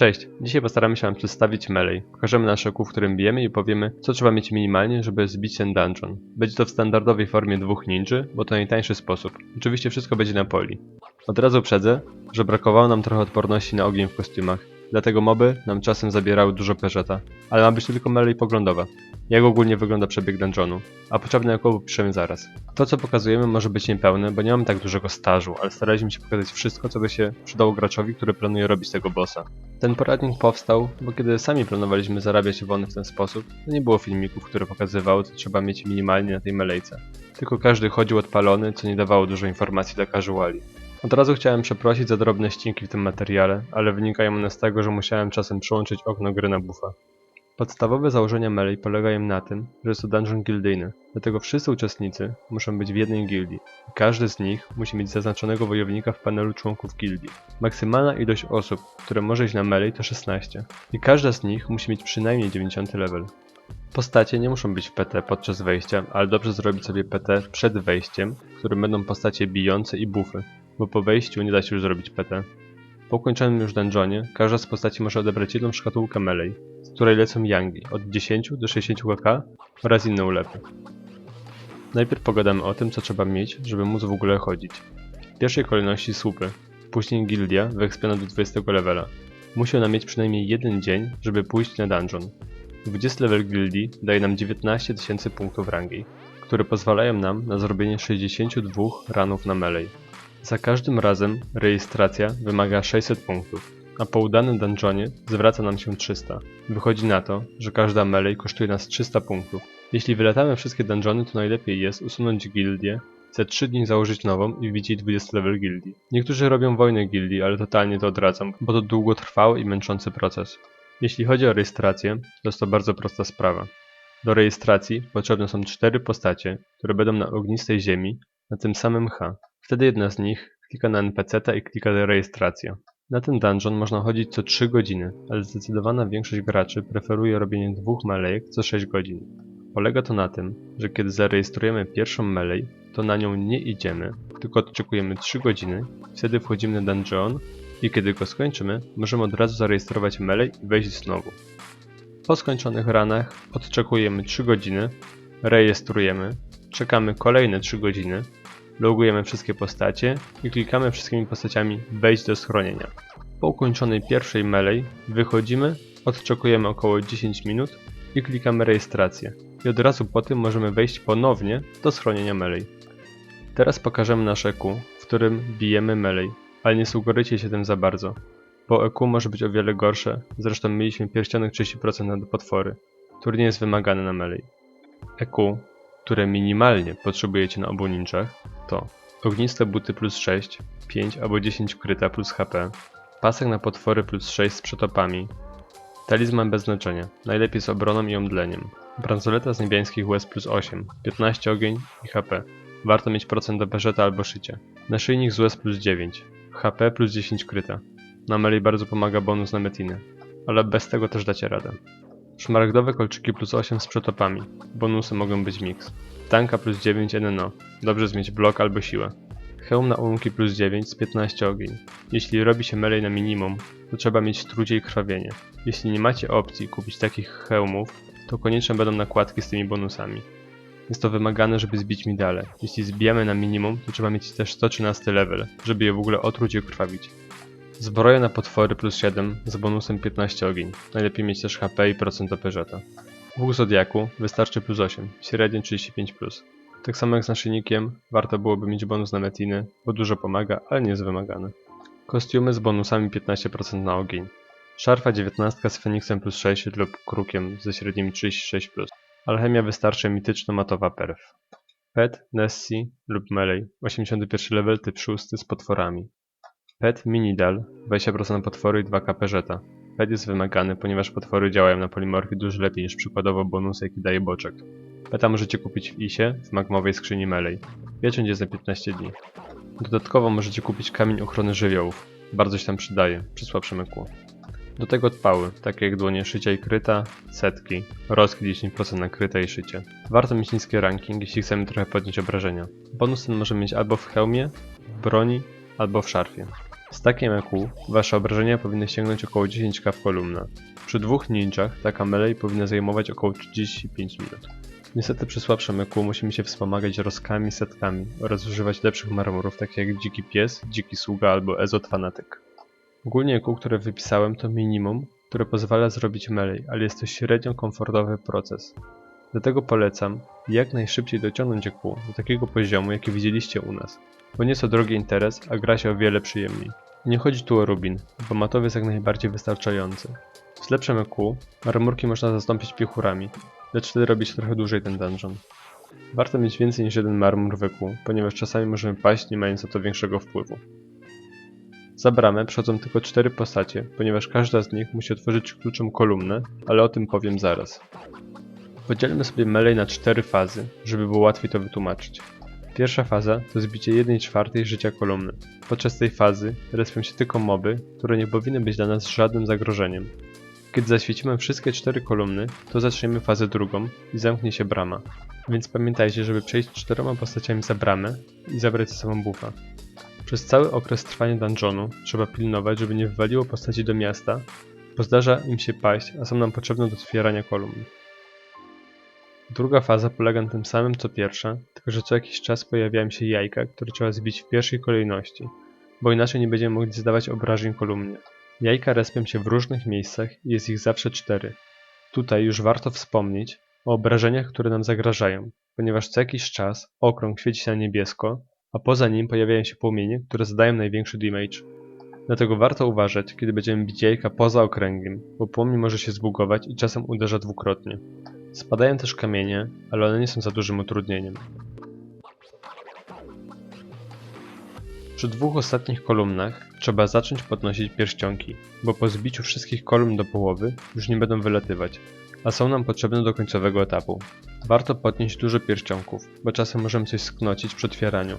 Cześć, dzisiaj postaramy się Wam przedstawić Melee. Pokażemy nasze kół, w którym bijemy i powiemy, co trzeba mieć minimalnie, żeby zbić ten dungeon. Będzie to w standardowej formie dwóch ninży, bo to najtańszy sposób. Oczywiście wszystko będzie na poli. Od razu przedzę, że brakowało nam trochę odporności na ogień w kostiumach. Dlatego moby nam czasem zabierały dużo peżeta, ale ma być tylko melee poglądowa. Jak ogólnie wygląda przebieg dungeonu, a potrzebne jako piszemy zaraz. To co pokazujemy może być niepełne, bo nie mamy tak dużego stażu, ale staraliśmy się pokazać wszystko, co by się przydało graczowi, który planuje robić tego bossa. Ten poradnik powstał, bo kiedy sami planowaliśmy zarabiać wony w ten sposób, to nie było filmików, które pokazywały, co trzeba mieć minimalnie na tej melejce. Tylko każdy chodził odpalony, co nie dawało dużo informacji dla casuali. Od razu chciałem przeprosić za drobne ścinki w tym materiale, ale wynikają one z tego, że musiałem czasem przyłączyć okno gry na buffa. Podstawowe założenia Melee polegają na tym, że jest to dungeon gildyjny, dlatego wszyscy uczestnicy muszą być w jednej gildii i każdy z nich musi mieć zaznaczonego wojownika w panelu członków gildii. Maksymalna ilość osób, które może iść na Melee to 16 i każda z nich musi mieć przynajmniej 90 level. Postacie nie muszą być w PT podczas wejścia, ale dobrze zrobić sobie PT przed wejściem, w którym będą postacie bijące i buffy, bo po wejściu nie da się już zrobić PT. Po ukończonym już dungeonie, każda z postaci może odebrać jedną szkatułkę Melee, z której lecą yangi od 10 do 60 kk oraz inne ulepy. Najpierw pogadamy o tym, co trzeba mieć, żeby móc w ogóle chodzić. W pierwszej kolejności słupy, później gildia wyekspiona do 20 levela. Musi ona mieć przynajmniej jeden dzień, żeby pójść na dungeon. 20 level gildii daje nam 19 tysięcy punktów rangi, które pozwalają nam na zrobienie 62 ranów na melee. Za każdym razem rejestracja wymaga 600 punktów, a po udanym dungeonie zwraca nam się 300. Wychodzi na to, że każda melee kosztuje nas 300 punktów. Jeśli wylatamy wszystkie dungeony, to najlepiej jest usunąć gildię, za 3 dni założyć nową i wbić jej 20 level gildii. Niektórzy robią wojnę gildii, ale totalnie to odradzam, bo to długotrwały i męczący proces. Jeśli chodzi o rejestrację, to jest to bardzo prosta sprawa. Do rejestracji potrzebne są cztery postacie, które będą na ognistej ziemi, na tym samym H. Wtedy jedna z nich klika na NPC i klika rejestracja. Na ten dungeon można chodzić co 3 godziny, ale zdecydowana większość graczy preferuje robienie dwóch melejek co 6 godzin. Polega to na tym, że kiedy zarejestrujemy pierwszą melej, to na nią nie idziemy, tylko odczekujemy 3 godziny, wtedy wchodzimy na dungeon i kiedy go skończymy, możemy od razu zarejestrować melej i wejść znowu. Po skończonych ranach odczekujemy 3 godziny, rejestrujemy, czekamy kolejne 3 godziny, logujemy wszystkie postacie i klikamy wszystkimi postaciami wejść do schronienia. Po ukończonej pierwszej melee wychodzimy, odczekujemy około 10 minut i klikamy rejestrację. I od razu po tym możemy wejść ponownie do schronienia melee. Teraz pokażemy nasze EQ, w którym bijemy melee, ale nie sugerujcie się tym za bardzo, bo EQ może być o wiele gorsze, zresztą mieliśmy pierścionek 30% na potwory, który nie jest wymagany na melee. EQ, które minimalnie potrzebujecie na obu ninczach, to. Ogniste buty plus 6, 5 albo 10 kryta plus HP, pasek na potwory plus 6 z przetopami, talizman bez znaczenia, najlepiej z obroną i omdleniem, bransoleta z niebiańskich łez plus 8, 15 ogień i HP, warto mieć procent do peżeta albo szycia, naszyjnik z łez plus 9, HP plus 10 kryta, na melee bardzo pomaga bonus na metinę, ale bez tego też dacie radę. Szmaragdowe kolczyki plus 8 z przetopami. Bonusy mogą być mix. Tanka plus 9 NNO. Dobrze zmieć blok albo siłę. Hełm na ułunki plus 9 z 15 ogień. Jeśli robi się melee na minimum, to trzeba mieć trudzie i krwawienie. Jeśli nie macie opcji kupić takich hełmów, to konieczne będą nakładki z tymi bonusami. Jest to wymagane, żeby zbić midale. Jeśli zbijamy na minimum, to trzeba mieć też 113 level, żeby je w ogóle otruć i ukrwawić. Zbroja na potwory plus 7 z bonusem 15 ogień. Najlepiej mieć też HP i procent operzeta. Łuk Zodiaku wystarczy plus 8, średnio 35+. Plus. Tak samo jak z naszyjnikiem, warto byłoby mieć bonus na metiny, bo dużo pomaga, ale nie jest wymagany. Kostiumy z bonusami 15% na ogień. Szarfa 19 z Feniksem plus 6 lub Krukiem ze średnim 36+. Plus. Alchemia wystarczy mityczno-matowa perf. Pet, Nessie lub Melee 81 level typ 6 z potworami. Pet Minidal 20% na potwory i 2 peżeta. Pet jest wymagany, ponieważ potwory działają na polimorfii dużo lepiej niż przykładowo bonusy jaki daje boczek. Peta możecie kupić w ISie w magmowej skrzyni Melee. Pieczęć jest na 15 dni. Dodatkowo możecie kupić kamień ochrony żywiołów. Bardzo się tam przydaje, przy słabszym EQ. Do tego odpały, takie jak dłonie szycia i kryta, setki, rozkid 10% na kryta i szycie. Warto mieć niskie ranking, jeśli chcemy trochę podnieść obrażenia. Bonus ten możemy mieć albo w hełmie, w broni, albo w szarfie. Z takim EQ wasze obrażenia powinny sięgnąć około 10k w kolumnę. Przy dwóch ninjach taka melee powinna zajmować około 35 minut. Niestety przy słabszym EQ musimy się wspomagać rozkami, setkami oraz używać lepszych marmurów takich jak Dziki Pies, Dziki Sługa albo Ezot Fanatyk. Ogólnie EQ, które wypisałem to minimum, które pozwala zrobić melee, ale jest to średnio komfortowy proces. Dlatego polecam jak najszybciej dociągnąć EQ do takiego poziomu, jaki widzieliście u nas, bo nie jest to drogi interes, a gra się o wiele przyjemniej. Nie chodzi tu o Rubin, bo matowy jest jak najbardziej wystarczający. Z lepszym EQ marmurki można zastąpić piechurami, lecz wtedy robi trochę dłużej ten dungeon. Warto mieć więcej niż jeden marmur w EQ, ponieważ czasami możemy paść nie mając na to większego wpływu. Za bramę przychodzą tylko cztery postacie, ponieważ każda z nich musi otworzyć kluczem kolumnę, ale o tym powiem zaraz. Podzielmy sobie melee na cztery fazy, żeby było łatwiej to wytłumaczyć. Pierwsza faza to zbicie 1 czwartej życia kolumny. Podczas tej fazy respią się tylko moby, które nie powinny być dla nas żadnym zagrożeniem. Kiedy zaświecimy wszystkie cztery kolumny, to zaczniemy fazę drugą i zamknie się brama. Więc pamiętajcie, żeby przejść czteroma postaciami za bramę i zabrać ze sobą buffa. Przez cały okres trwania dungeonu trzeba pilnować, żeby nie wywaliło postaci do miasta, bo zdarza im się paść, a są nam potrzebne do otwierania kolumn. Druga faza polega na tym samym co pierwsza, tylko że co jakiś czas pojawiają się jajka, które trzeba zbić w pierwszej kolejności, bo inaczej nie będziemy mogli zadawać obrażeń kolumnie. Jajka respią się w różnych miejscach i jest ich zawsze cztery. Tutaj już warto wspomnieć o obrażeniach, które nam zagrażają, ponieważ co jakiś czas okrąg świeci się na niebiesko, a poza nim pojawiają się płomienie, które zadają największy damage. Dlatego warto uważać, kiedy będziemy bić jajka poza okręgiem, bo płomień może się zbugować i czasem uderza dwukrotnie. Spadają też kamienie, ale one nie są za dużym utrudnieniem. Przy dwóch ostatnich kolumnach trzeba zacząć podnosić pierścionki, bo po zbiciu wszystkich kolumn do połowy już nie będą wylatywać, a są nam potrzebne do końcowego etapu. Warto podnieść dużo pierścionków, bo czasem możemy coś sknocić przy otwieraniu.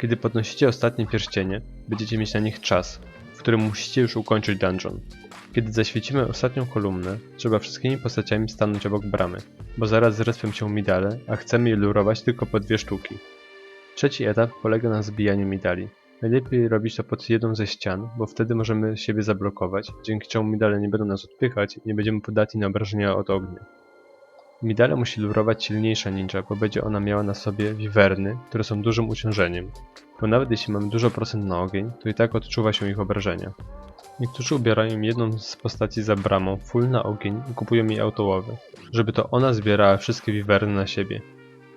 Kiedy podnosicie ostatnie pierścienie, będziecie mieć na nich czas, w którym musicie już ukończyć dungeon. Kiedy zaświecimy ostatnią kolumnę, trzeba wszystkimi postaciami stanąć obok bramy, bo zaraz zrespią się midale, a chcemy je lurować tylko po dwie sztuki. Trzeci etap polega na zbijaniu midali. Najlepiej robić to pod jedną ze ścian, bo wtedy możemy siebie zablokować, dzięki czemu midale nie będą nas odpychać i nie będziemy podatni na obrażenia od ognia. Midale musi lurować silniejsza ninja, bo będzie ona miała na sobie wiwerny, które są dużym uciążeniem. Bo nawet jeśli mamy dużo procent na ogień, to i tak odczuwa się ich obrażenia. Niektórzy ubierają jedną z postaci za bramą full na ogień i kupują jej autołowy, żeby to ona zbierała wszystkie wiwerny na siebie.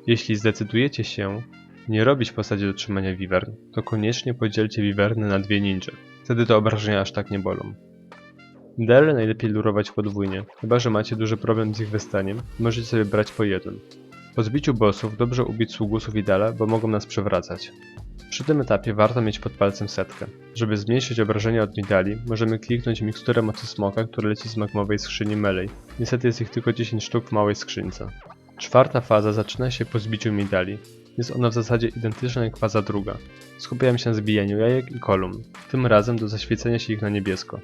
Jeśli zdecydujecie się nie robić postaci do trzymania wiwern, to koniecznie podzielcie wiwerny na dwie ninja. Wtedy to obrażenia aż tak nie bolą. Dele najlepiej lurować podwójnie, chyba że macie duży problem z ich wystaniem, możecie sobie brać po jednym. Po zbiciu bossów dobrze ubić sługusów i bo mogą nas przewracać. Przy tym etapie warto mieć pod palcem setkę. Żeby zmniejszyć obrażenia od Nidali, możemy kliknąć miksturę mocy smoka, która leci z magmowej skrzyni Melee. Niestety jest ich tylko 10 sztuk w małej skrzynce. Czwarta faza zaczyna się po zbiciu Midali. Jest ona w zasadzie identyczna jak faza druga. Skupiałem się na zbijaniu jajek i kolumn, tym razem do zaświecenia się ich na niebiesko.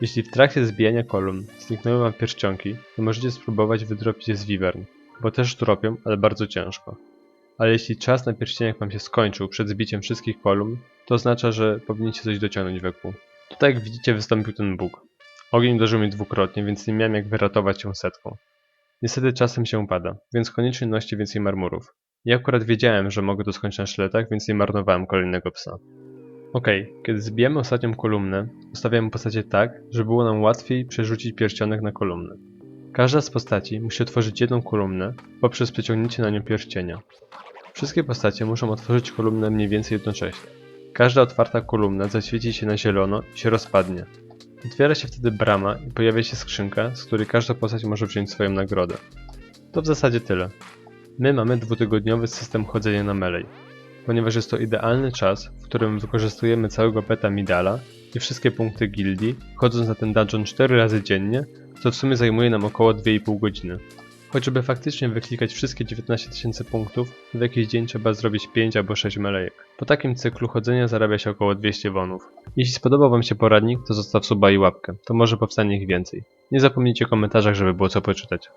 Jeśli w trakcie zbijania kolumn zniknęły wam pierścionki, to możecie spróbować wydropić je z wiwern, bo też dropią, ale bardzo ciężko. Ale jeśli czas na pierścieniach wam się skończył przed zbiciem wszystkich kolumn, to oznacza, że powinniście coś dociągnąć w EQ. Tutaj jak widzicie wystąpił ten bóg. Ogień uderzył mi dwukrotnie, więc nie miałem jak wyratować się setką. Niestety czasem się upada, więc koniecznie noście więcej marmurów. Ja akurat wiedziałem, że mogę to skończyć na szletach, więc nie marnowałem kolejnego psa. Okej, kiedy zbijemy ostatnią kolumnę, ustawiamy postacie tak, żeby było nam łatwiej przerzucić pierścionek na kolumnę. Każda z postaci musi otworzyć jedną kolumnę poprzez przeciągnięcie na nią pierścienia. Wszystkie postacie muszą otworzyć kolumnę mniej więcej jednocześnie. Każda otwarta kolumna zaświeci się na zielono i się rozpadnie. Otwiera się wtedy brama i pojawia się skrzynka, z której każda postać może wziąć swoją nagrodę. To w zasadzie tyle. My mamy dwutygodniowy system chodzenia na melee, ponieważ jest to idealny czas, w którym wykorzystujemy całego peta Midala i wszystkie punkty gildii, chodząc na ten dungeon 4 razy dziennie, co w sumie zajmuje nam około 2,5 godziny. Choć żeby faktycznie wyklikać wszystkie 19 tysięcy punktów, w jakiś dzień trzeba zrobić 5 albo 6 melejek. Po takim cyklu chodzenia zarabia się około 200 wonów. Jeśli spodobał wam się poradnik, to zostaw suba i łapkę, to może powstanie ich więcej. Nie zapomnijcie w komentarzach, żeby było co poczytać.